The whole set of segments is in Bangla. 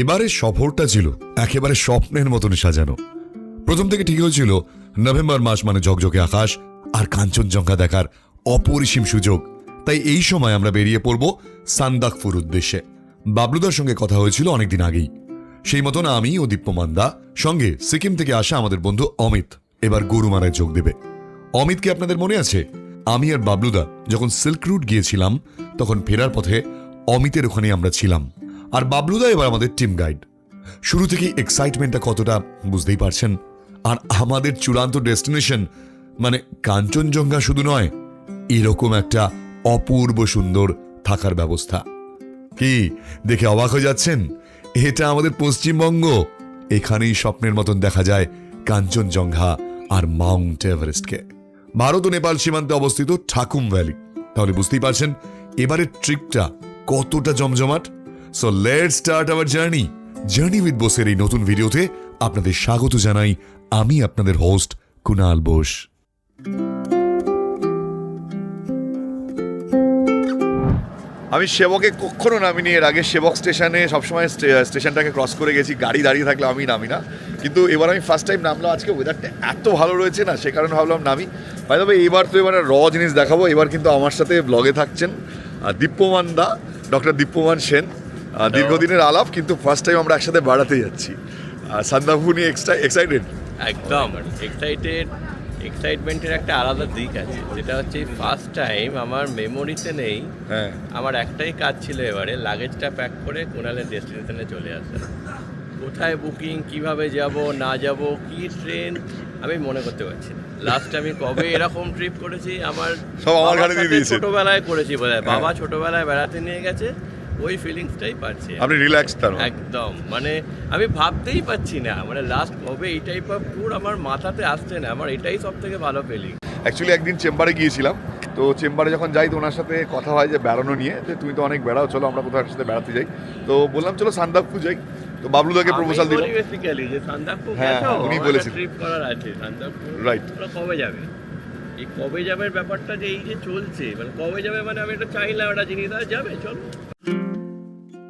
এবারের সফরটা ছিল একেবারে স্বপ্নের মতন সাজানো। প্রথম থেকে ঠিক হয়েছিল নভেম্বর মাস মানে ঝকঝকে আকাশ আর কাঞ্চনজঙ্ঘা দেখার অপরিসীম সুযোগ। তাই এই সময় আমরা বেরিয়ে পড়ব সান্দাকফুর উদ্দেশ্যে। বাবলুদার সঙ্গে কথা হয়েছিল অনেকদিন আগেই। সেই মতন আমি ও দীপ্যমান্দা সঙ্গে সিকিম থেকে আসা আমাদের বন্ধু অমিত এবার গরুমারায় যোগ দেবে। অমিতকে আপনাদের মনে আছে? আমি আর বাবলুদা যখন সিল্ক রুট গিয়েছিলাম, তখন ফেরার পথে অমিতের ওখানে আমরা ছিলাম। আর বাবলুদা এবার আমাদের টিম গাইড শুরু থেকেই এক্সাইটমেন্টটা কতটা বুঝতেই পারছেন? আর আমাদের চূড়ান্ত ডেস্টিনেশন মানে কাঞ্চনজঙ্ঘা শুধু নয়, এরকম একটা অপূর্ব সুন্দর থাকার ব্যবস্থা। কি, দেখে অবাক হয়ে যাচ্ছেন? এটা আমাদের পশ্চিমবঙ্গ। এখানেই স্বপ্নের মতন দেখা যায় কাঞ্চনজঙ্ঘা আর মাউন্ট এভারেস্টকে। ভারত ও নেপাল সীমান্তে অবস্থিত ঠাকুম ভ্যালি। তাহলে বুঝতেই পারছেন, এবারের ট্রিপটা কতটা জমজমাট? So let start our journey journey with বোসের এই নতুন ভিডিওতে আপনাদের স্বাগত জানাই। আমি আপনাদের হোস্ট কুনাল বোস। আমি সেবকে কখনো নামিনি, এর আগে সেবক স্টেশনে সবসময় স্টে- স্টেশনটাকে ক্রস করে গেছি, গাড়ি দাঁড়িয়ে থাকলে আমি নামি না। কিন্তু এবার আমি ফার্স্ট টাইম নামলাম, আজকে ওয়েদারটা এত ভালো রয়েছে না, সে কারণে ভাবলাম নামি। ভাই তবে এবার তো এবার র জিনিস দেখাবো, এবার কিন্তু আমার সাথে ব্লগে থাকছেন দীপ্যমান দা ডক্টর দীপ্যমান সেন। দীর্ঘদিনের আলাপ কিন্তু ফার্স্ট টাইম আমরা একসাথে বেড়াতে যাচ্ছি। আর নিয়ে এক্সট্রা এক্সাইটেড একদম এক্সাইটেড এক্সাইটমেন্টের একটা আলাদা দিক আছে যেটা হচ্ছে ফার্স্ট টাইম আমার মেমোরিতে নেই। হ্যাঁ। আমার একটাই কাজ ছিল এবারে লাগেজটা প্যাক করে কোনালের ডেস্টিনেশনে চলে আসা। কোথায় বুকিং কীভাবে যাব না যাব কি ট্রেন আমি মনে করতে পারছি না। লাস্ট আমি কবে এরকম ট্রিপ করেছি আমার সব আমার বাবার দিয়ে সাথে ছোটবেলায় করেছি বোধ হ্যাঁ। বাবা ছোটবেলায় বেড়াতে নিয়ে গেছে ওই ফিলিংসটাই পাচ্ছি। আপনি রিল্যাক্স তার মানে। একদম। মানে আমি ভাবতেই পাচ্ছি না। মানে লাস্ট কবে এই টাইপ অফ ট্যুর আমার মাথাতে আসছে না। আমার এটাই সব থেকে ভালো ফিলিং অ্যাকচুয়ালি একদিন চেম্বারে গিয়েছিলাম। তো চেম্বারে যখন যাই তো ওনার সাথে কথা হয় যে বেড়ানো নিয়ে যে তুমি তো অনেক বেড়াও চলো আমরা কোথাও একসাথে বেড়াতে যাই। তো বললাম চলো সান্দাকফু যাই। তো বাবলুদাকে প্রপোজাল দিলাম। হ্যাঁ, উনি বলেছেন। ট্রিপ করার আছে। সান্দাকফু. তোমরা কবে যাবে? এই কবে যাবে ব্যাপারটা যে এই যে চলছে মানে কবে যাবে মানে আমি এটা চাইলাম একটা জিনিস যাবে চলো।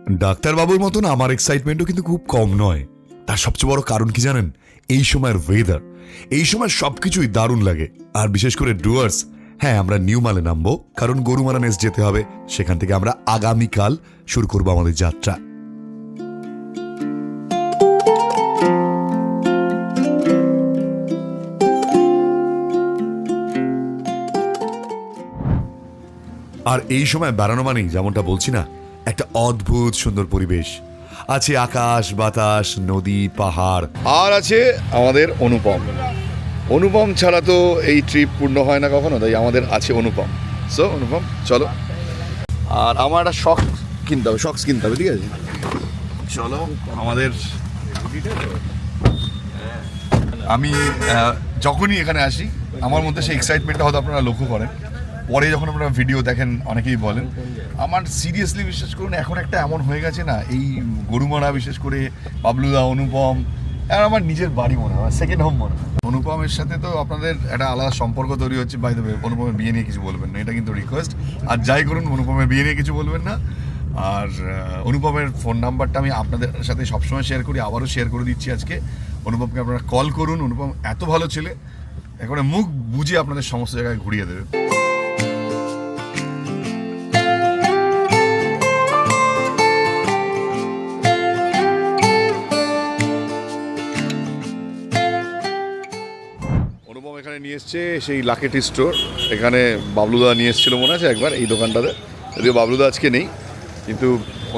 ডাক্তারবাবুর মতন আমার এক্সাইটমেন্টও কিন্তু খুব কম নয়। তার সবচেয়ে বড় কারণ কি জানেন? এই সময়ের ওয়েদার এই সময় সবকিছুই দারুণ লাগে। আর বিশেষ করে ডুয়ার্স হ্যাঁ আমরা নিউ মালে নামবো, কারণ গরুমারা নেস যেতে হবে। সেখান থেকে আমরা আগামীকাল শুরু করব আমাদের যাত্রা। আর এই সময় বেড়ানো মানেই, যেমনটা বলছি না একটা অদ্ভুত সুন্দর পরিবেশ। আছে আকাশ, বাতাস, নদী, পাহাড়। আর আছে আমাদের অনুপম। অনুপম ছাড়া তো এই ট্রিপ পূর্ণ হয় না কখনো, তাই আমাদের আছে অনুপম। সো অনুপম, চলো। আর আমার একটা শখ কিনতে হবে শখস কিনতে হবে, ঠিক আছে? চলো, আমাদের আমি যখনই এখানে আসি, আমার মধ্যে সেই এক্সাইটমেন্টটা হয়তো আপনারা লক্ষ্য করেন। পরে যখন আপনারা ভিডিও দেখেন, অনেকেই বলেন, আমার সিরিয়াসলি বিশ্বাস করুন, এখন একটা এমন হয়ে গেছে না, এই গরুমারা বিশেষ করে বাবলুদা, অনুপম, আর আমার নিজের বাড়ি মনে হয় সেকেন্ড হোম মনে হয়। অনুপমের সাথে তো আপনাদের একটা আলাদা সম্পর্ক তৈরি হচ্ছে বাই দেবে অনুপমের বিয়ে নিয়ে কিছু বলবেন না, এটা কিন্তু রিকোয়েস্ট আর যাই করুন অনুপমের বিয়ে নিয়ে কিছু বলবেন না। আর অনুপমের ফোন নাম্বারটা আমি আপনাদের সাথে সবসময় শেয়ার করি, আবারও শেয়ার করে দিচ্ছি আজকে। অনুপমকে আপনারা কল করুন, অনুপম এত ভালো ছেলে এখন মুখ বুঝে আপনাদের সমস্ত জায়গায় ঘুরিয়ে দেবে। এসছে সেই লাকেটি স্টোর এখানে বাবলুদা নিয়ে এসেছিল মনে আছে একবার এই দোকানটাতে। যদিও বাবলুদা আজকে নেই কিন্তু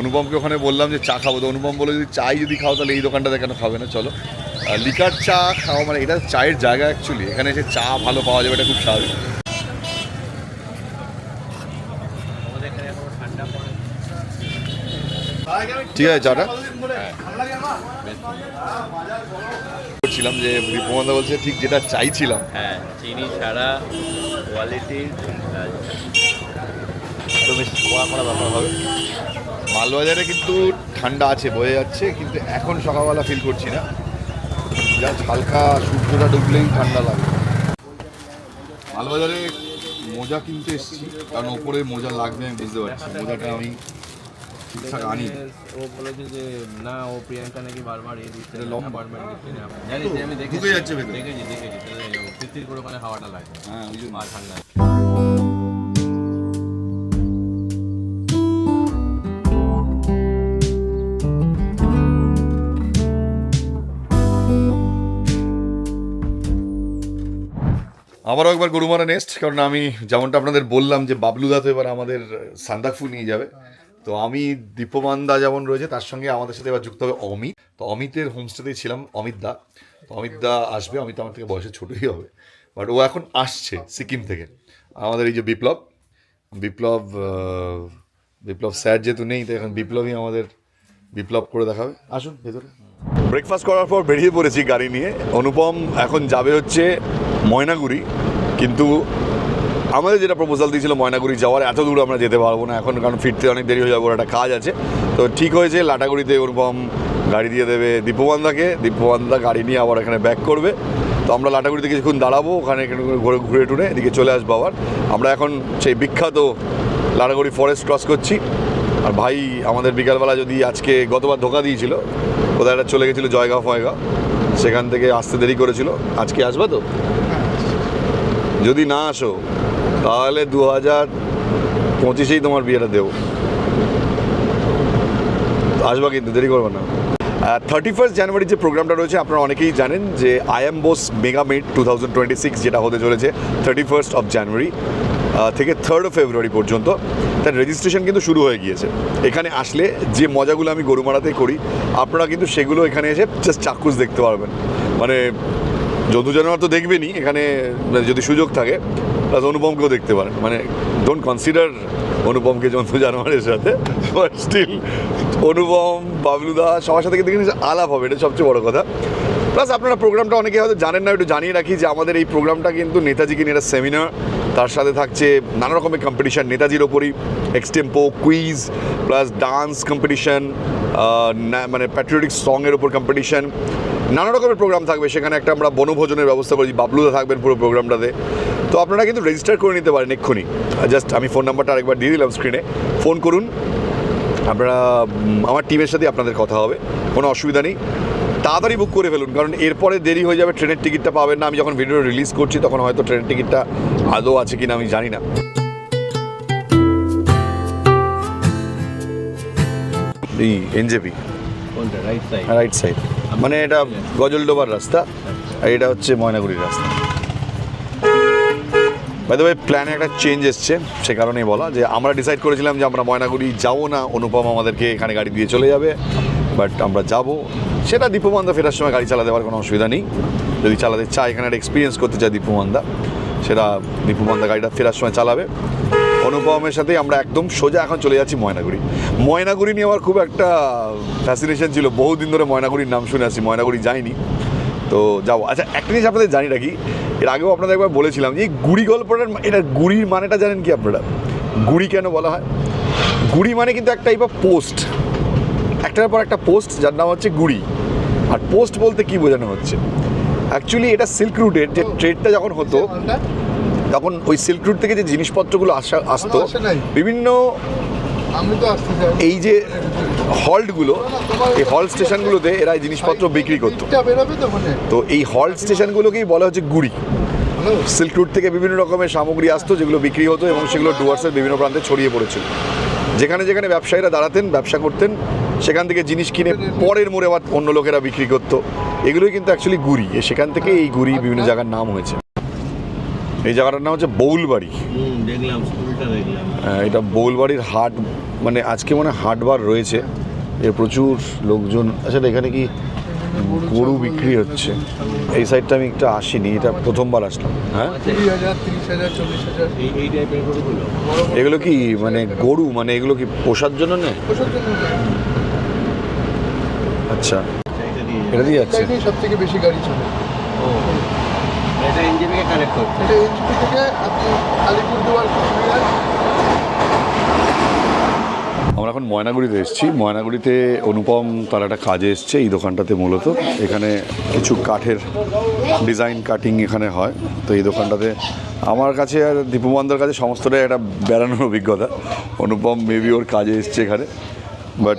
অনুপমকে ওখানে বললাম যে চা খাব। তো অনুপম বলে যদি চাই যদি খাও তাহলে এই দোকানটাতে কেন খাবে না? চলো। আর লিকার চা খাওয়া মানে এটা চায়ের জায়গা অ্যাকচুয়ালি এখানে এসে চা ভালো পাওয়া যাবে এটা খুব স্বাভাবিক। ঠিক আছে চাটা করছিলাম যে দীপমন্দা বলছে ঠিক যেটা চাইছিলাম। হ্যাঁ চিনি ছাড়া কোয়ালিটির কড়া ব্যাপার হবে। মালবাজারে কিন্তু ঠান্ডা আছে বয়ে যাচ্ছে কিন্তু এখন সকালবেলা ফিল করছি না। জাস্ট হালকা সূর্যটা ডুবলেই ঠান্ডা লাগে। মালবাজারে মোজা কিনতে এসেছি কারণ ওপরে মোজা লাগবে আমি বুঝতে পারছি। মোজাটা আমি ঠিকঠাক আনি। ও বলেছে যে না ও প্রিয়াঙ্কা নাকি বারবার এই দিচ্ছে অ্যাপার্টমেন্ট দিচ্ছে না জানি যে আমি দেখেছি। ঢুকে যাচ্ছে ভেতরে। দেখেছি দেখেছি তাহলে তিত্তির করে ওখানে হাওয়াটা লাগে। হ্যাঁ ওই জন্য। আর ঠান্ডা। আবারও একবার গরুমারা নেক্সট কারণ আমি যেমনটা আপনাদের বললাম যে বাবলুদা তো এবার আমাদের সান্দাকফু নিয়ে যাবে। তো আমি দীপমান দা যেমন রয়েছে, তার সঙ্গে আমাদের সাথে এবার যুক্ত হবে অমিত। তো অমিতের হোমস্টেতেই ছিলাম অমিত দা তো অমিত দা আসবে, অমিত আমার থেকে বয়সে ছোটই হবে। বাট ও এখন আসছে সিকিম থেকে। আমাদের এই যে বিপ্লব বিপ্লব বিপ্লব স্যার যেহেতু নেই, তো এখন বিপ্লবই আমাদের বিপ্লব করে দেখাবে। আসুন, ভেতরে। ব্রেকফাস্ট করার পর বেরিয়ে পড়েছি গাড়ি নিয়ে। অনুপম এখন যাবে হচ্ছে ময়নাগুড়ি, কিন্তু আমাদের যেটা প্রপোজাল দিয়েছিল ময়নাগুড়ি যাওয়ার, এত দূর আমরা যেতে পারব না এখন, কারণ ফিরতে অনেক দেরি হয়ে যাব একটা কাজ আছে। তো ঠিক হয়েছে, লাটাগুড়িতে ওরকম গাড়ি দিয়ে দেবে দীপবান্দাকে দীপবান্দা গাড়ি নিয়ে আবার এখানে ব্যাক করবে। তো আমরা লাটাগুড়িতে কিছুক্ষণ দাঁড়াবো, ওখানে ঘুরে ঘুরে টুরে এদিকে চলে আসব আবার। আমরা এখন সেই বিখ্যাত লাটাগুড়ি ফরেস্ট ক্রস করছি। আর ভাই, আমাদের বিকালবেলা যদি আজকে গতবার ধোকা দিয়েছিল, কোথায় একটা চলে গেছিল জয়গাঁও ফয়গাঁও সেখান থেকে আসতে দেরি করেছিল। আজকে আসবে তো? যদি না আসো তাহলে দু হাজার পঁচিশেই তোমার বিয়েটা দেবো। আসবা কিন্তু, দেরি করবে না। থার্টি ফার্স্ট জানুয়ারি যে প্রোগ্রামটা রয়েছে, আপনারা অনেকেই জানেন যে I am Bose mega meet two thousand twenty six যেটা হতে চলেছে থার্টি ফার্স্ট অফ জানুয়ারি থেকে থার্ড ফেব্রুয়ারি পর্যন্ত। তার রেজিস্ট্রেশন কিন্তু শুরু হয়ে গিয়েছে। এখানে আসলে যে মজাগুলো আমি গরুমারাতে করি, আপনারা কিন্তু সেগুলো এখানে এসে জাস্ট চাক্ষুষ দেখতে পারবেন। মানে যদু জানোয়ার তো দেখবেনই, এখানে মানে যদি সুযোগ থাকে প্লাস অনুপমকেও দেখতে পারেন। মানে ডোন্ট কনসিডার অনুপমকে জন্তু জানোয়ারের সাথে বাট স্টিল অনুপম বাবলুদা সবার সাথে কিন্তু আলাপ হবে, এটা সবচেয়ে বড় কথা। প্লাস আপনারা প্রোগ্রামটা অনেকে হয়তো জানেন না, একটু জানিয়ে রাখি যে আমাদের এই প্রোগ্রামটা কিন্তু নেতাজিকে নিয়ে একটা সেমিনার তার সাথে থাকছে নানা রকমের কম্পিটিশান নেতাজির ওপরই extempo quiz plus dance competition মানে প্যাট্রিয়টিক সংয়ের ওপর কম্পিটিশান নানা রকমের প্রোগ্রাম থাকবে, সেখানে একটা আমরা বনভোজনের ব্যবস্থা করেছি, বাবলুদা থাকবেন পুরো প্রোগ্রামটাতে তো আপনারা কিন্তু রেজিস্টার করে নিতে পারেন এক্ষুনি। জাস্ট আমি ফোন নাম্বারটা আরেকবার দিয়ে দিলাম স্ক্রিনে ফোন করুন। আপনারা আমার টিমের সাথে আপনাদের কথা হবে। কোনো অসুবিধা নেই। তাড়াতাড়ি বুক করে ফেলুন, কারণ এরপরে দেরি হয়ে যাবে ট্রেনের টিকিটটা পাবেন না। আমি যখন ভিডিও রিলিজ করছি, তখন হয়তো ট্রেনের টিকিটটা আদৌ আছে কিনা আমি জানি না। এই এনজেপি রাইট সাইড মানে এটা গজলডোবার রাস্তা, আর এটা হচ্ছে ময়নাগুড়ির রাস্তা। বাইদ প্ল্যানে একটা চেঞ্জ এসছে, সে কারণেই বলা যে আমরা ডিসাইড করেছিলাম যে আমরা ময়নাগুড়ি যাব না, অনুপম আমাদেরকে এখানে গাড়ি দিয়ে চলে যাবে বাট আমরা যাব। সেটা দীপমান্দা ফেরার সময় গাড়ি চালাতে পারার কোনো অসুবিধা নেই। যদি চালাতে চায়, এখানে একটা এক্সপিরিয়েন্স করতে চায় দীপমান্দা সেটা দীপমান্দা গাড়িটা ফেরার সময় চালাবে। অনুপমের সাথে আমরা একদম সোজা এখন চলে যাচ্ছি ময়নাগুড়ি। ময়নাগুড়ি নিয়ে আমার খুব একটা ফ্যাসিনেশন ছিল। বহুদিন ধরে ময়নাগুড়ির নাম শুনে আসি ময়নাগুড়ি যাইনি। তো যাব। আচ্ছা একটা জিনিস আপনাদের জানি রাখি। এর আগেও আপনাদের একবার বলেছিলাম যে এই গুড়ি গল্পটার এটা গুড়ির মানেটা জানেন কি আপনারা? গুড়ি কেন বলা হয়? গুড়ি মানে কিন্তু একটা টাইপ অফ পোস্ট একটার পর একটা পোস্ট যার নাম হচ্ছে গুড়ি। আর পোস্ট বলতে কি বোঝানো হচ্ছে? অ্যাকচুয়ালি এটা সিল্ক রুটের যে ট্রেডটা যখন হতো তখন ওই সিল্ক রুট থেকে যে জিনিসপত্রগুলো আসা আসতো বিভিন্ন এই যে হল্টগুলো এই হল্ট স্টেশনগুলোতে এরা এই জিনিসপত্র বিক্রি করতো। তো এই হল্ট স্টেশনগুলোকেই বলা হচ্ছে গুড়ি। সিল্ক রুট থেকে বিভিন্ন রকমের সামগ্রী আসতো যেগুলো বিক্রি হতো এবং সেগুলো ডুয়ার্সের বিভিন্ন প্রান্তে ছড়িয়ে পড়েছিল। যেখানে যেখানে ব্যবসায়ীরা দাঁড়াতেন ব্যবসা করতেন সেখান থেকে জিনিস কিনে পরের মোড়ে আবার অন্য লোকেরা বিক্রি করতো। এগুলোই কিন্তু অ্যাকচুয়ালি গুড়ি। সেখান থেকে এই গুড়ি বিভিন্ন জায়গার নাম হয়েছে। এই জায়গাটার নাম হচ্ছে বৌলবাড়ি হুম দেখলাম স্কুলটা দেখলাম। আহ, এটা বউলবাড়ির হাট মানে আজকে মনে হয় হাটবার রয়েছে। এর প্রচুর লোকজন আচ্ছা এখানে কি গরু বিক্রি হচ্ছে? এই সাইডটা আমি একটু আসিনি এটা প্রথমবার আসলাম। হ্যাঁ? বড় এগুলো কি মানে গরু মানে এগুলো কি পোষার জন্য জন্য আচ্ছা। এটা দিয়ে যাচ্ছে? সব থেকে বেশি গাড়ি চলে। এটা এনজিপিকে কানেক্ট করছে এটা এনজিপি থেকে আপনি আলিপুরদুয়ার কুচবিহার। আমরা এখন ময়নাগুড়িতে এসেছি। ময়নাগুড়িতে অনুপম তার একটা কাজে এসছে এই দোকানটাতে মূলত। এখানে কিছু কাঠের ডিজাইন কাটিং এখানে হয়। তো এই দোকানটাতে আমার কাছে আর দীপুবন্ধর কাছে সমস্তটাই একটা বেড়ানোর অভিজ্ঞতা। অনুপম মেবি ওর কাজে এসছে এখানে। বাট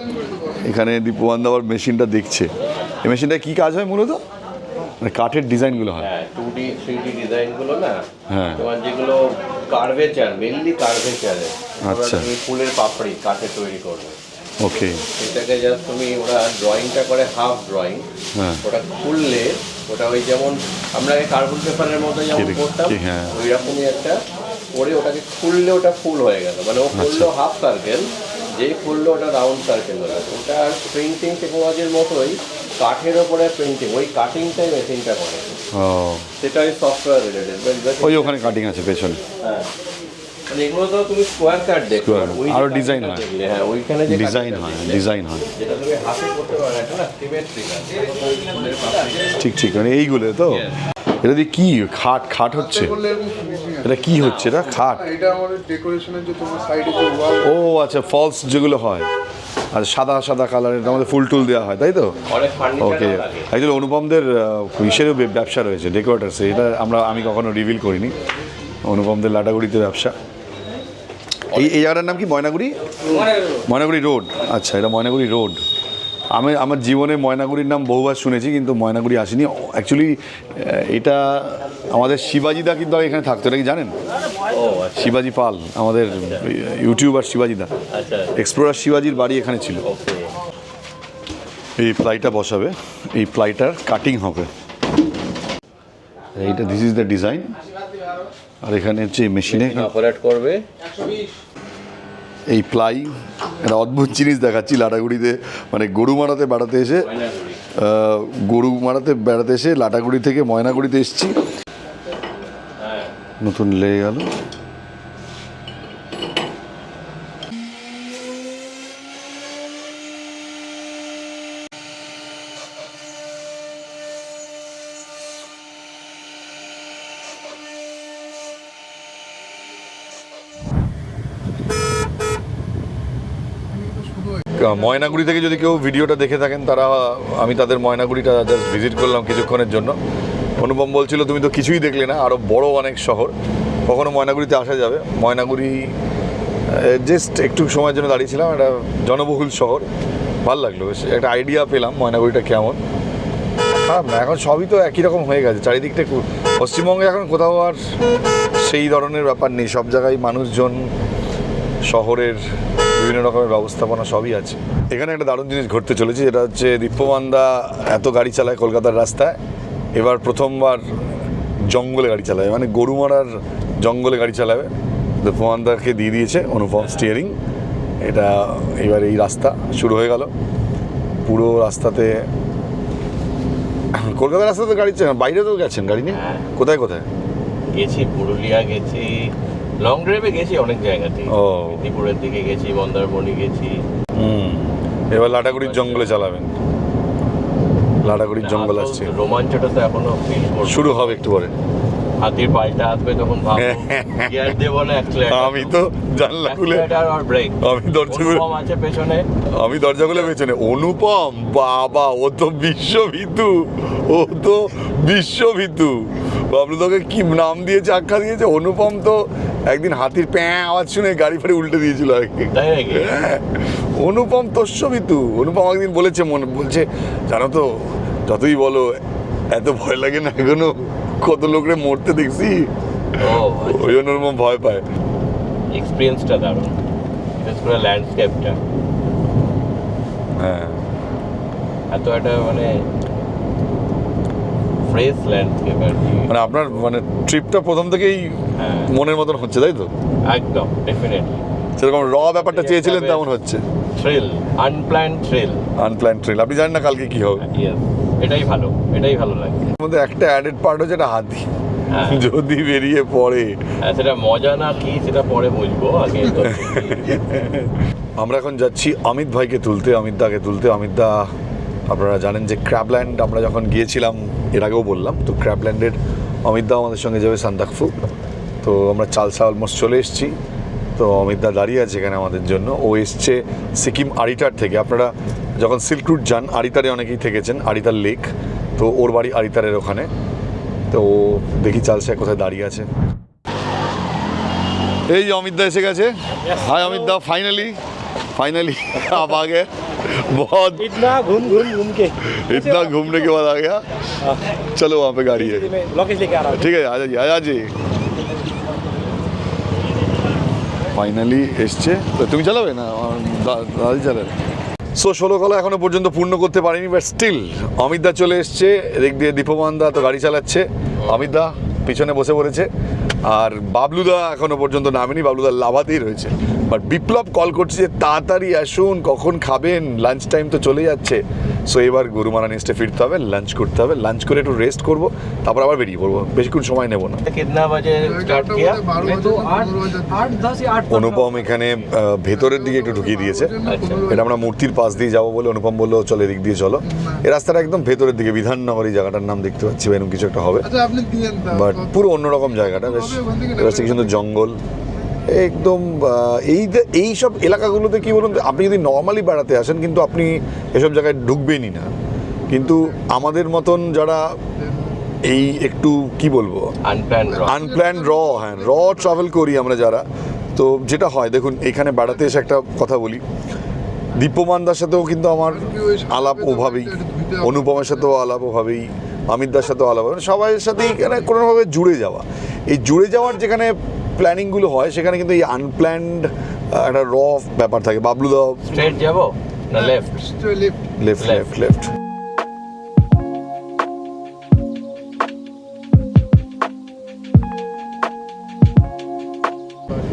এখানে দীপবান আবার মেশিনটা দেখছে। এই মেশিনটা কী কাজ হয় মূলত? কাঠের ডিজাইনগুলো হয় হ্যাঁ টু ডি থ্রি ডি ডিজাইনগুলো না হ্যাঁ। তোমার যেগুলো কার্ভেচার মেনলি কার্ভেচারে আচ্ছা। তুমি ফুলের পাপড়ি কাঠে তৈরি করবে ওকে এটাকে জাস্ট তুমি ওরা ড্রয়িংটা করে হাফ ড্রয়িং হ্যাঁ। ওটা খুললে ওটা ওই যেমন আমরা কার্বন পেপারের মতো যেমন করতাম হ্যাঁ। ওই রকমই একটা করে ওটাকে খুললে ওটা ফুল হয়ে গেল মানে ও আচ্ছা। খুললো হাফ সার্কেল যেই খুললো ওটা রাউন্ড সার্কেল হয়ে গেল ওটা প্রিন্টিং টেকনোলজির মতোই কাঠের ওপরে প্রিন্টিং ওই কাটিংটাই মেশিনটা করে। ও। সেটা ওই সফটওয়্যার রিলেটেড ওই ওখানে কাটিং আছে পেছনে। হ্যাঁ। মানে এগুলো তো তুমি স্কোয়ার কাট দেখো আরও টা হয়। হ্যাঁ ওইখানে যে ডিজাইন হয় ডিজাইন হয়। যেটা তুমি হাতে করতে পারো এটা না সিমেট্রিক আছে। ঠিক ঠিক মানে এইগুলো তো? এটা দিয়ে কি খাট খাট হচ্ছে? এটা কি হচ্ছে? এটা খাট। এটা আমাদের ডেকোরেশনের যে তোমার সাইডে যে ওয়াল ও আচ্ছা ফলস যেগুলো হয়। আর সাদা সাদা কালারের আমাদের ফুল টুল দেওয়া হয় তাই তো? ওকে অ্যাকচুয়ালি অনুপমদের হিসেবে ইসেরও ব্যবসা রয়েছে ডেকোরেটার্সে এটা আমরা আমি কখনো রিভিল করিনি। অনুপমদের লাটাগুড়িতে ব্যবসা। এই এই জায়গাটার নাম কি? ময়নাগুড়ি। ময়নাগুড়ি রোড। আচ্ছা এটা ময়নাগুড়ি রোড। আমি আমার জীবনে ময়নাগুড়ির নাম বহুবার শুনেছি কিন্তু ময়নাগুড়ি আসিনি। অ্যাকচুয়ালি এটা আমাদের শিবাজিদা কিন্তু আগে এখানে থাকতো এটা কি জানেন? আচ্ছা। শিবাজি পাল আমাদের ইউটিউবার শিবাজিদা আচ্ছা। এক্সপ্লোরার শিবাজির বাড়ি এখানে ছিল। এই প্লাইটা বসাবে এই প্লাইটার কাটিং হবে। এইটা দিস ইজ দ্য ডিজাইন আর এখানে হচ্ছে মেশিনে অপারেট করবে। এই প্লাই, একটা অদ্ভুত জিনিস দেখাচ্ছি লাটাগুড়িতে। মানে গরু মারাতে বেড়াতে এসে গরু মারাতে বেড়াতে এসে লাটাগুড়ি থেকে ময়নাগুড়িতে এসেছি। নতুন লেগে গেল। ময়নাগুড়ি থেকে যদি কেউ ভিডিওটা দেখে থাকেন, তারা, আমি তাদের ময়নাগুড়িটা জাস্ট ভিজিট করলাম কিছুক্ষণের জন্য। অনুপম বলছিল, তুমি তো কিছুই দেখলে না আরও বড় অনেক শহর। কখনো ময়নাগুড়িতে আসা যাবে? ময়নাগুড়ি জাস্ট একটু সময়ের জন্য দাঁড়িয়েছিলাম, একটা জনবহুল শহর। ভালো লাগল, বেশ একটা আইডিয়া পেলাম ময়নাগুড়িটা কেমন। খারাপ না, এখন সবই তো একই রকম হয়ে গেছে, চারিদিকটা পশ্চিমবঙ্গে এখন কোথাও আর সেই ধরনের ব্যাপার নেই, সব জায়গায় মানুষজন শহরের বিভিন্ন রকমের ব্যবস্থাপনা সবই আছে। এখানে একটা দারুণ জিনিস ঘটতে চলেছে, যেটা হচ্ছে দীপ্যমানদা এত গাড়ি চালায় কলকাতার রাস্তায়, এবার প্রথমবার জঙ্গলে গাড়ি চালাবে মানে গরু মারার জঙ্গলে গাড়ি চালাবে। দীপ্যমানদাকে দিয়ে দিয়েছে অনুপম স্টিয়ারিং এটা এবার এই রাস্তা শুরু হয়ে গেল। পুরো রাস্তাতে, কলকাতার রাস্তাতে গাড়ি বাইরে তো গেছেন গাড়ি নিয়ে। কোথায় কোথায়? গেছি, পুরুলিয়া গেছি লং ড্রাইভে গেছি অনেক জায়গাতে। ও। মেদিনীপুরের দিকে গেছি মন্দারমণি গেছি। হুম। এবার লাটাগুড়ির জঙ্গলে চালাবেন। লাটাগুড়ির জঙ্গল আসছে। রোমাঞ্চটা তো এখনও শুরু হবে একটু পরে। হাতির পাল্টা আসবে তখন গিয়ার দেবো না আমি তো জানলা খুলে আর ব্রেক আমি দরজা খুলে অনুপম আছে পেছনে। আমি দরজা খুলে পেছনে। অনুপম বাবা ও তো বিশ্বভিতু। ও তো বিশ্বভিতু। বাবলু তোকে কি নাম দিয়েছে আখ্যা দিয়েছে? অনুপম তো একদিন হাতির প্যাঁ আওয়াজ শুনে গাড়ি ফাড়ি উল্টে দিয়েছিল আর নাকি? হ্যাঁ, অনুপম তস্যবিতু অনুপম একদিন বলেছে মনে বলছে জানো তো যতই বলো এত ভয় লাগে না এখনও? কত লোকরে মরতে দেখছি। ও ওই জন্য অনুপম ভয় পায়। এক্সপিরিয়েন্সটা দারুণ। করে ল্যান্ডস্কেপটা হ্যাঁ। এত একটা মানে ফ্রেশ ল্যান্ডস্কেপ আর কি। মানে আপনার মানে ট্রিপটা প্রথম থেকেই হ্যাঁ। মনের মতন হচ্ছে তাই তো? একদম ডেফিনেটলি সেরকম র ব্যাপারটা চেয়েছিলেন তেমন হচ্ছে। Thrill unplanned thrill unplanned trail আপনি জানেন না কালকে কি হবে? এটাই ভালো এটাই ভালো লাগে। মধ্যে একটা অ্যাডেড পার্ট হচ্ছে একটা হাতি। হ্যাঁ। যদি বেরিয়ে পড়ে। হ্যাঁ, সেটা মজা না কি সেটা পরে বুঝব আগে আমরা এখন যাচ্ছি অমিত ভাইকে তুলতে অমিত দাকে তুলতে। অমিত দা আপনারা জানেন যে ক্র্যাবল্যান্ড আমরা যখন গিয়েছিলাম এর আগেও বললাম তো ক্র্যাবল্যান্ডের অমিত দা আমাদের সঙ্গে যাবে সান্তাকফু তো আমরা চালসা অলমোস্ট চলে এসেছি। তো অমিত দা দাঁড়িয়ে আছে এখানে আমাদের জন্য ও এসছে সিকিম আরিটার থেকে আপনারা যখন সিল্ক রুট যান আরিতারে অনেকেই থেকেছেন আরিতার লেক তো ওর বাড়ি আরিতারের ওখানে তো ও দেখি চালসায় কোথায় দাঁড়িয়ে আছে এই যে অমিত দা এসে গেছে hi Amit da finally finally आप आ गए बहुत इतना घूम घूम घूम के इतना घूमने के बाद आ गया चलो वहाँ पे गाड़ी है मैं लॉकेज लेके आ रहा हूँ ঠিক আছে আজ আজ ফাইনালি এসছে। তো তুমি চালাবে না? দাদি চালাবে। সো ষোলো কলা এখনও পর্যন্ত পূর্ণ করতে পারিনি বাট স্টিল অমিত দা চলে এসছে। এদিক দিয়ে দীপমান দা তো গাড়ি চালাচ্ছে। অমিত দা পিছনে বসে পড়েছে। আর বাবলুদা এখনও পর্যন্ত নামেনি। বাবলুদা লাভাতেই রয়েছে। বাট বিপ্লব কল করছে যে তাড়াতাড়ি আসুন কখন খাবেন? লাঞ্চ টাইম তো চলে যাচ্ছে। সো এবার গুরুমারা নিস্টে ফিরতে হবে লাঞ্চ করতে হবে। লাঞ্চ করে একটু রেস্ট করব তারপর আবার বেরিয়ে পড়ব। বেশিক্ষণ সময় নেব না। অনুপম এখানে ভেতরের দিকে একটু ঢুকিয়ে দিয়েছে। এটা আমরা মূর্তির পাশ দিয়ে যাব বলে অনুপম বলল চলো এদিক দিয়ে চলো। এ রাস্তাটা একদম ভেতরের দিকে বিধাননগর এই জায়গাটার নাম দেখতে পাচ্ছি এরকম কিছু একটা হবে। বাট পুরো অন্যরকম জায়গাটা বেশ কিছু জঙ্গল একদম এই এই সব এলাকাগুলোতে কি বলুন আপনি যদি নর্মালি বেড়াতে আসেন কিন্তু আপনি এসব জায়গায় ঢুকবেনই না। কিন্তু আমাদের মতন যারা এই একটু কি বলব? আনপ্ল্যান র হ্যাঁ র ট্রাভেল করি আমরা যারা। তো যেটা হয় দেখুন এখানে বেড়াতে এসে একটা কথা বলি। দীপ্যমান দার সাথেও কিন্তু আমার আলাপ ওভাবেই অনুপমের সাথেও আলাপ ওভাবেই অমিতদার সাথে আলাপ মানে সবাইয়ের সাথে এখানে কোনোভাবে জুড়ে যাওয়া। এই জুড়ে যাওয়ার যেখানে প্ল্যানিংগুলো হয় সেখানে কিন্তু এই আনপ্ল্যান্ড একটা র ব্যাপার থাকে। বাবলু দাও। স্ট্রেট যাব না লেফট লেফট লেফট লেফট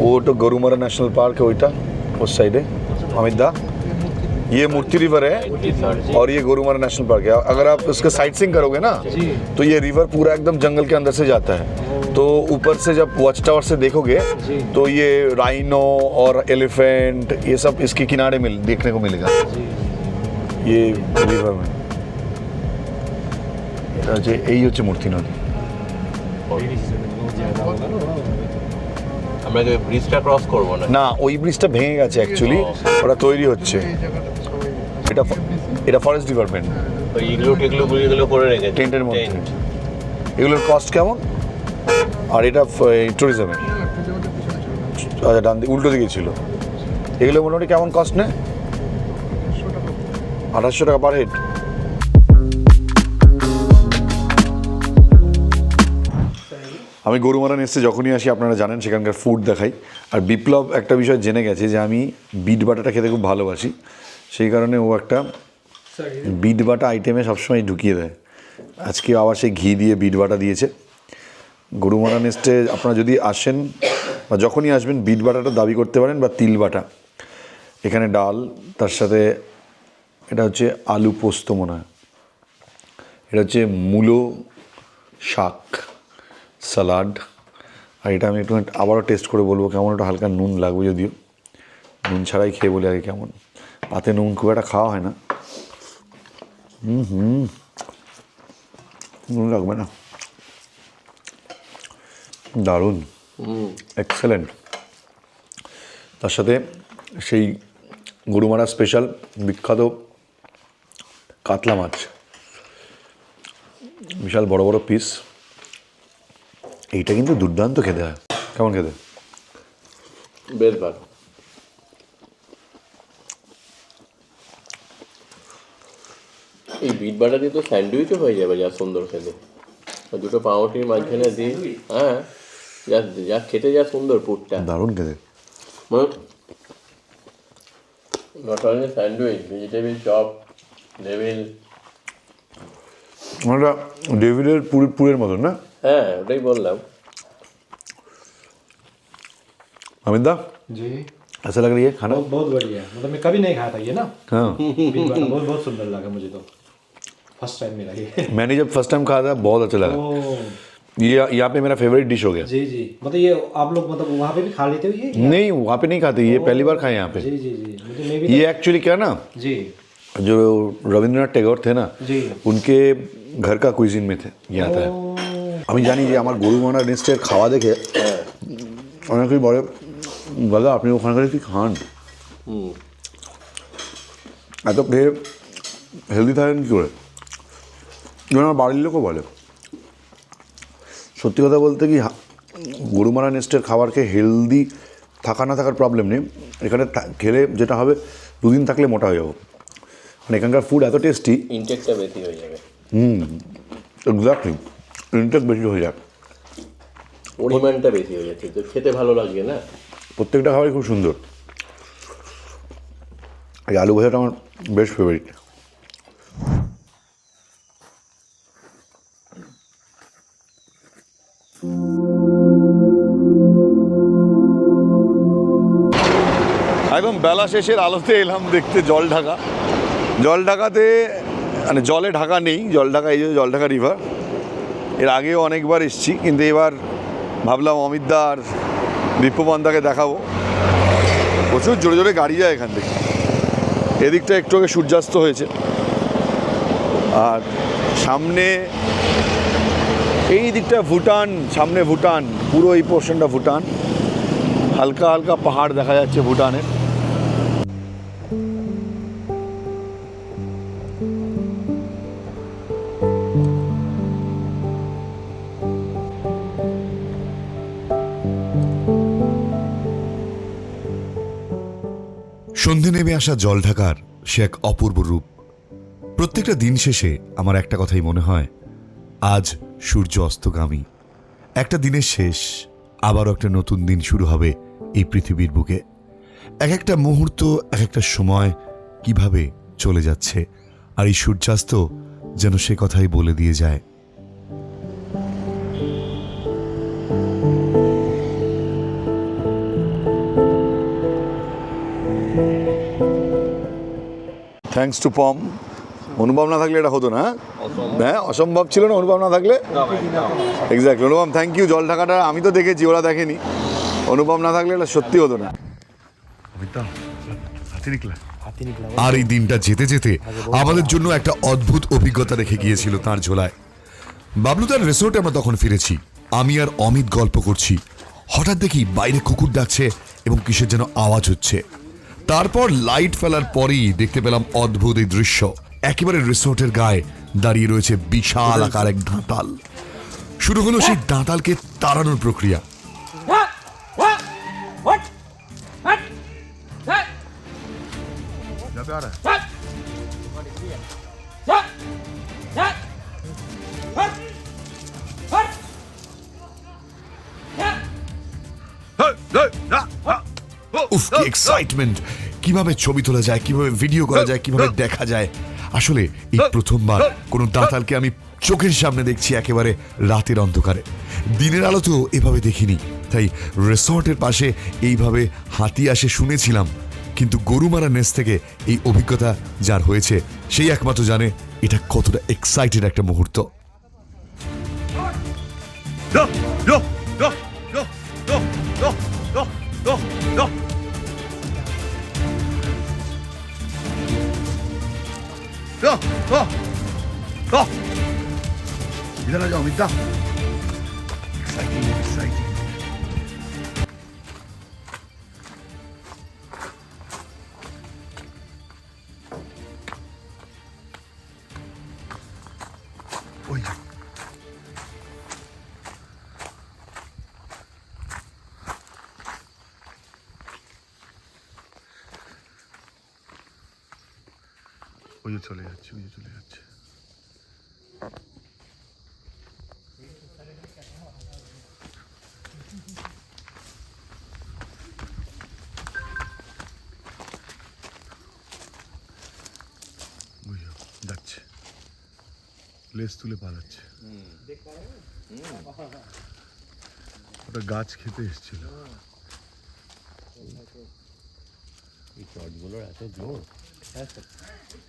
ও তো গরুমারা ন্যাশনাল পার্ক ওইটা ওর সাইডে অমিত দা ये मूर्ति रिवर है और ये गोरुमारा नेशनल पार्क है। अगर आप इसका साइट सिंग करोगे ना तो ये रिवर पूरा एकदम जंगल के अंदर से जाता है। तो ऊपर से जब वॉच टावर से देखोगे तो ये राइनो और एलिफेंट ये सब इसके किनारे मिल देखने को मिलेगा। ये रिवर में। यही मूर्ति नदी আমরা কি ব্রিজটা ক্রস করব না? না ওই ব্রিজটা ভেঙে গেছে অ্যাকচুয়ালি ওটা তৈরি হচ্ছে। এটা এটা ফরেস্ট ডিপার্টমেন্ট ইগলু টিগলু গুলিগুলো করে রেখেছে। টেন্টের মধ্যে। এগুলোর কস্ট কেমন? আর এটা ট্যুরিজমের জায়গাটা আচ্ছা ডান দিকে উল্টো দিকে ছিল। এগুলো মোটামুটি কেমন কস্ট নেয়? আঠাশশো টাকা পার হেড আমি গরুমারান এসে যখনই আসি আপনারা জানেন সেখানকার ফুড দেখাই। আর বিপ্লব একটা বিষয় জেনে গেছে যে আমি বিট বাটাটা খেতে খুব ভালোবাসি। সেই কারণে ও একটা বিট বাটা আইটেমে সবসময় ঢুকিয়ে দেয়। আজকে আবার সেই ঘি দিয়ে বিট বাটা দিয়েছে। গরুমারা নেস্টে আপনারা যদি আসেন বা যখনই আসবেন বিট বাটাটা দাবি করতে পারেন বা তিল বাটা। এখানে ডাল তার সাথে এটা হচ্ছে আলু পোস্ত মনে হয়। এটা হচ্ছে মূলো শাক। সালাড। আর এটা আমি একটু আবারও টেস্ট করে বলব কেমন একটু হালকা নুন লাগবে যদিও। নুন ছাড়াই খেয়ে বলি আগে কেমন। পাতে নুন খুব একটা খাওয়া হয় না। হুম হুম। নুন লাগবে না। দারুণ। এক্সেলেন্ট তার সাথে সেই গরুমারা স্পেশাল বিখ্যাত কাতলা মাছ। বিশাল বড় বড় পিস এইটা কিন্তু দুর্দান্ত খেতে হয়। কেমন খেতে? বেশ ভালো। এই বিট বাটা দিয়ে তো স্যান্ডউইচও হয়ে যাবে যা সুন্দর খেতে। দুটো পাউরুটির মাঝখানে দিয়ে হ্যাঁ যা যা খেতে যা সুন্দর পুরটা। দারুণ খেতে। Not only sandwich vegetable chop level ওটা ডেভিডের পুরি পুরের মতন না? হ্যাঁ ওটাই বললাম अमित दा जी ऐसा लग रही है खाना बहुत बहुत बढ़िया मतलब मैं कभी नहीं खाया था ये ना हाँ बीफ बाटा बहुत बहुत सुंदर लगा मुझे तो फर्स्ट टाइम मेरा ये मैंने जब फर्स्ट टाइम खाया था बहुत अच्छा लगा ओ ये यहाँ पे मेरा फेवरेट डिश हो गया जी जी मतलब ये आप लोग मतलब वहाँ पे भी खा लेते हो ये नहीं वहाँ पे नहीं खाते ये पहली बार खाए यहाँ पे जी जी जी मुझे मैं भी ये एक्चुअली क्या ना जी जो রবীন্দ্রনাথ ট্যাগর थे ना जी उनके घर का कुइजिन में थे ये आता है আমি জানি যে আমার গরু মারা নেস্টের খাওয়া দেখে অনেকেই বলে দাদা আপনি ওখানকার কি খান? এত খেয়ে হেলদি থাকেন কী করে? যেমন আমার বাড়ির লোকও বলে সত্যি কথা বলতে কি হা- গরু মারা নেস্টের খাবার খেয়ে হেলদি থাকা না থাকার প্রবলেম নেই। এখানে খেলে যেটা হবে দুদিন থাকলে মোটা হয়ে যাব। মানে এখানকার ফুড এত টেস্টি ইনটেকটা বেশি হয়ে যাবে। হুম এক্স্যাক্টলি ইনটেক বেশি হয়ে যায় পরিমাণটা বেশি হয়ে যাচ্ছে তো খেতে ভালো লাগবে না? প্রত্যেকটা খাবারই খুব সুন্দর। এই আলু ভাজাটা আমার বেশ ফেভারিট একদম বেলা শেষের আলোতে এলাম দেখতে জল ঢাকা। জল ঢাকাতে মানে জলে ঢাকা নেই জল ঢাকা এই যে জল ঢাকা রিভার এর আগেও অনেকবার এসেছি, কিন্তু এবার ভাবলাম অমিতদা আর দীপ্যমান্দাকে দেখাবো। প্রচুর জোরে জোরে গাড়ি যায় এখান থেকে। এদিকটা একটু আগে সূর্যাস্ত হয়েছে। আর সামনে এই দিকটা ভুটান, সামনে ভুটান, পুরো এই পোর্শনটা ভুটান। হালকা হালকা পাহাড় দেখা যাচ্ছে ভুটানের। সন্ধে নেমে আসা জল ঢাকার সে এক অপূর্ব রূপ। প্রত্যেকটা দিন শেষে আমার একটা কথাই মনে হয়, আজ সূর্য অস্তগামী। একটা দিনের শেষ, আবারও একটা নতুন দিন শুরু হবে এই পৃথিবীর বুকে। এক একটা মুহূর্ত, এক একটা সময় কীভাবে চলে যাচ্ছে, আর এই সূর্যাস্ত যেন সে কথাই বলে দিয়ে যায়। থ্যাঙ্কস টু পম অনুভব না থাকলে এটা হতো না হ্যাঁ? হ্যাঁ অসম্ভব ছিল না অনুভব না থাকলে? এক্স্যাক্টলি অনুভব থ্যাংক ইউ জল ঢাকাটা আমি তো দেখেছি ওরা দেখেনি। অনুভব না থাকলে এটা সত্যি হতো না। আর এই দিনটা যেতে যেতে আমাদের জন্য একটা অদ্ভুত অভিজ্ঞতা রেখে গিয়েছিল তার ঝোলায়। বাবলুদার রিসোর্টে আমরা তখন ফিরেছি। আমি আর অমিত গল্প করছি। হঠাৎ দেখি বাইরে কুকুর ডাকছে এবং কিসের যেন আওয়াজ হচ্ছে। তারপর লাইট ফেলার পরেই দেখতে পেলাম অদ্ভুত এই দৃশ্য। একেবারে রিসোর্টের গায়ে দাঁড়িয়ে রয়েছে বিশাল আকার এক দাঁতাল। শুরু হলো সেই দাঁতালকে তাড়ানোর প্রক্রিয়া। উফ, কি এক্সাইটমেন্ট কীভাবে ছবি তোলা যায় কীভাবে ভিডিও করা যায় কীভাবে দেখা যায়? আসলে এই প্রথমবার কোনো দাঁতালকে আমি চোখের সামনে দেখছি একেবারে রাতের অন্ধকারে। দিনের আলো তো এভাবে দেখিনি তাই রিসর্টের পাশে এইভাবে হাতি আসে শুনেছিলাম। কিন্তু গরুমারা নেস থেকে এই অভিজ্ঞতা যার হয়েছে সেই একমাত্র জানে এটা কতটা এক্সাইটেড একটা মুহূর্ত। go, go, go. You're gonna go, it's up. Exciting, exciting. ওই চলে যাচ্ছে ওই চলে যাচ্ছে। যাচ্ছে। লেজ তুলে পালাচ্ছে। ওটা গাছ খেতে এসেছিল। এই চটগুলোর এত জোর? হ্যাঁ স্যার।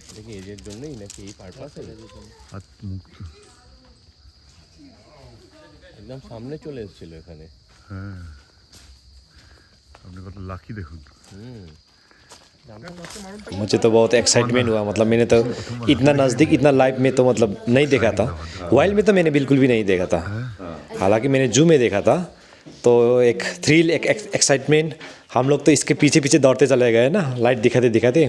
এটা কি এদের জন্যই নাকি এই পারপাসে হাত মুখ তো- একদম সামনে চলে এসেছিল এখানে হ্যাঁ আপনি কত লাকি দেখুন मुझे तो बहुत एक्साइटमेंट हुआ मतलब मैंने तो इतना नज़दीक इतना लाइव में तो मतलब नहीं देखा था वाइल्ड में तो मैंने बिल्कुल भी नहीं देखा था हालांकि मैंने जू में देखा था तो एक थ्रिल एक एक्साइटमेंट हम लोग तो इसके पीछे पीछे दौड़ते चले गए ना लाइट दिखाते दिखाते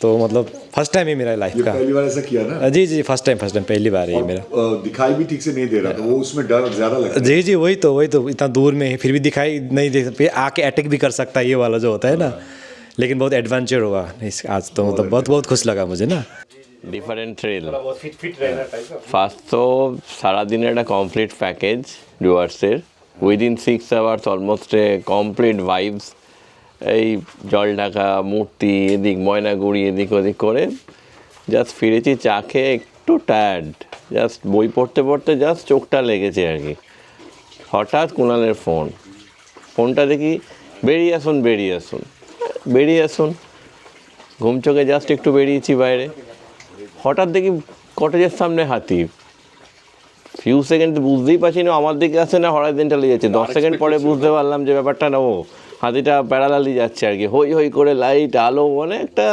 तो मतलब फर्स्ट टाइम ही मेरा लाइफ का पहली बार ऐसा किया ना जी जी फर्स्ट टाइम फर्स्ट टाइम पहली बार है ये मेरा अ, दिखाई भी ठीक से नहीं दे रहा था वो उसमें डर ज्यादा लगता है जी जी वही तो वही तो इतना दूर में है फिर भी दिखाई नहीं दे फिर आके अटैक भी कर सकता है ये वाला जो होता है ना लेकिन बहुत एडवेंचर हुआ इस आज तो मतलब बहुत बहुत खुश लगा मुझे ना ডিফারেন্ট থ্রিল ফার্স্ট তো সারাদিনের একটা কমপ্লিট প্যাকেজ ডুয়ার্সের within six hours almost a complete vibes এই জল ঢাকা মূর্তি এদিক ময়নাগুড়ি এদিক ওদিক করে জাস্ট ফিরেছি চা খেয়ে একটু টায়ার্ড জাস্ট বই পড়তে পড়তে জাস্ট চোখটা লেগেছে আর কি। হঠাৎ কুণালের ফোন ফোনটা দেখি বেরিয়ে আসুন বেরিয়ে আসুন। বেরিয়ে আসুন। ঘুম চোখে জাস্ট একটু বেরিয়েছি বাইরে। হঠাৎ দেখি কটেজের সামনে হাতি ফিউ সেকেন্ড বুঝতেই পারছি না আমার দিকে আসে না হরাইজেন্টালি যাচ্ছে দশ সেকেন্ড পরে বুঝতে পারলাম যে ব্যাপারটা না ও হাতিটা প্যারালালি যাচ্ছে আর কি। হই হই করে লাইট আলো মানে একটা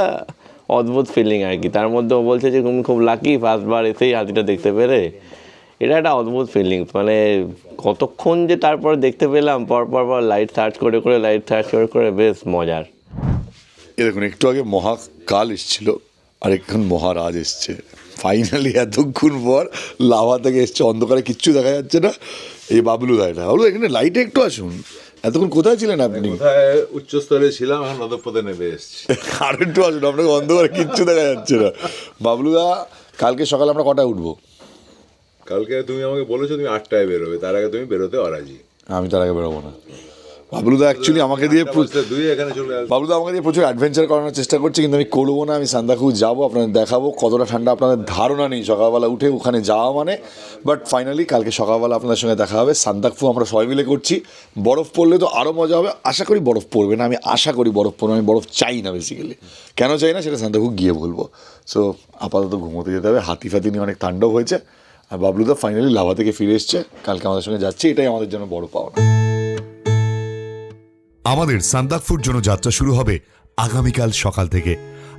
অদ্ভুত ফিলিং আর কি। তার মধ্যে ও বলছে যে, তুমি খুব লাকি ফার্স্টবার এসেই হাতিটা দেখতে পেরে এটা একটা অদ্ভুত ফিলিংস মানে কতক্ষণ যে তারপর দেখতে পেলাম, পর পর লাইট সার্চ করে করে লাইট সার্চ করে করে বেশ মজার। এরকম একটু আগে মহাকাল এসছিল, আর এখন মহারাজ এসছে। ফাইনালি এতক্ষণ পর লাভা থেকে এসছে, অন্ধকারে কিচ্ছু দেখা যাচ্ছে না। এই বাবলু দা এটা বাবলু এখানে লাইটে একটু আসুন। এতক্ষণ কোথায় ছিলেন আপনি? কোথায়? উচ্চস্তরে ছিলাম এখন নদপদে নেমে এসেছি। কারেন্টও একটু আসুন আপনাকে অন্ধকারে কিচ্ছু দেখা যাচ্ছে না। বাবলুদা কালকে সকালে আমরা কটায় উঠবো? কালকে তুমি আমাকে বলেছ তুমি আটটায় বেরোবে তার আগে তুমি বেরোতে অরাজি। আমি তার আগে বেরোবো না। বাবলুদা অ্যাকচুয়ালি আমাকে দিয়ে আসবে। বাবলুদা আমাকে দিয়ে প্রচুর অ্যাডভেঞ্চার করানোর চেষ্টা করছে কিন্তু আমি করব না আমি সান্দাকু যাব আপনাদের দেখাবো কতটা ঠান্ডা আপনাদের ধারণা নেই সকালবেলা উঠে ওখানে যাওয়া মানে। বাট ফাইনালি কালকে সকালবেলা আপনাদের সঙ্গে দেখা হবে সান্দাকফু আমরা সবাই মিলে করছি। বরফ পড়লে তো আরও মজা হবে। আশা করি বরফ পড়বে না আমি আশা করি বরফ পড়বে আমি বরফ চাই না বেসিক্যালি কেন চাই না? সেটা সান্দাকু গিয়ে বলব। সো আপাতত ঘুমোতে যেতে হবে হাতি ফাতি নিয়ে অনেক তাণ্ডব হয়েছে। আর বাবলুদা ফাইনালি লাভা থেকে ফিরে এসছে কালকে আমাদের সঙ্গে যাচ্ছে এটাই আমাদের জন্য বড় পাওনা। আমাদের সান্দাকফুর জন্য যাত্রা শুরু হবে আগামীকাল সকাল থেকে।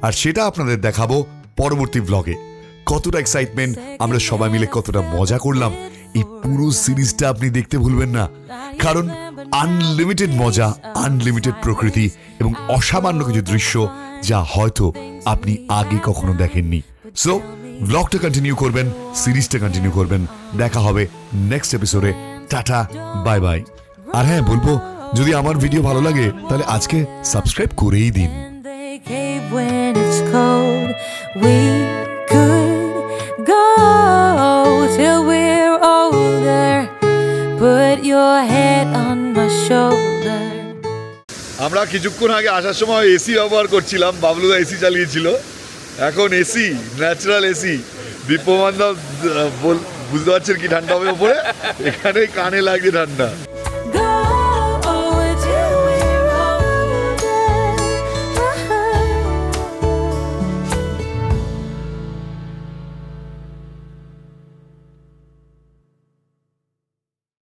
আর সেটা আপনাদের দেখাবো পরবর্তী ব্লগে কতটা এক্সাইটমেন্ট আমরা সবাই মিলে কতটা মজা করলাম, এই পুরো সিরিজটা আপনি দেখতে ভুলবেন না। কারণ আনলিমিটেড মজা আনলিমিটেড প্রকৃতি এবং অসামান্য কিছু দৃশ্য যা হয়তো আপনি আগে কখনো দেখেননি। সো ব্লগটা কন্টিনিউ করবেন, সিরিজটা কন্টিনিউ করবেন। দেখা হবে নেক্সট এপিসোডে টাটা বাই বাই আর হ্যাঁ বলব যদি আমার ভিডিও ভালো লাগে তাহলে আজকে সাবস্ক্রাইব করেই দিন. আমরা কিছুক্ষণ আগে আসার সময় এসি ব্যবহার করছিলাম বাবলুদা এসি চালিয়েছিল। এখন এসি ন্যাচারাল এসি দীপ্যমান দা বল- বুঝতে পারছেন কি ঠান্ডা হবে ওপরে এখানে কানে লাগে ঠান্ডা।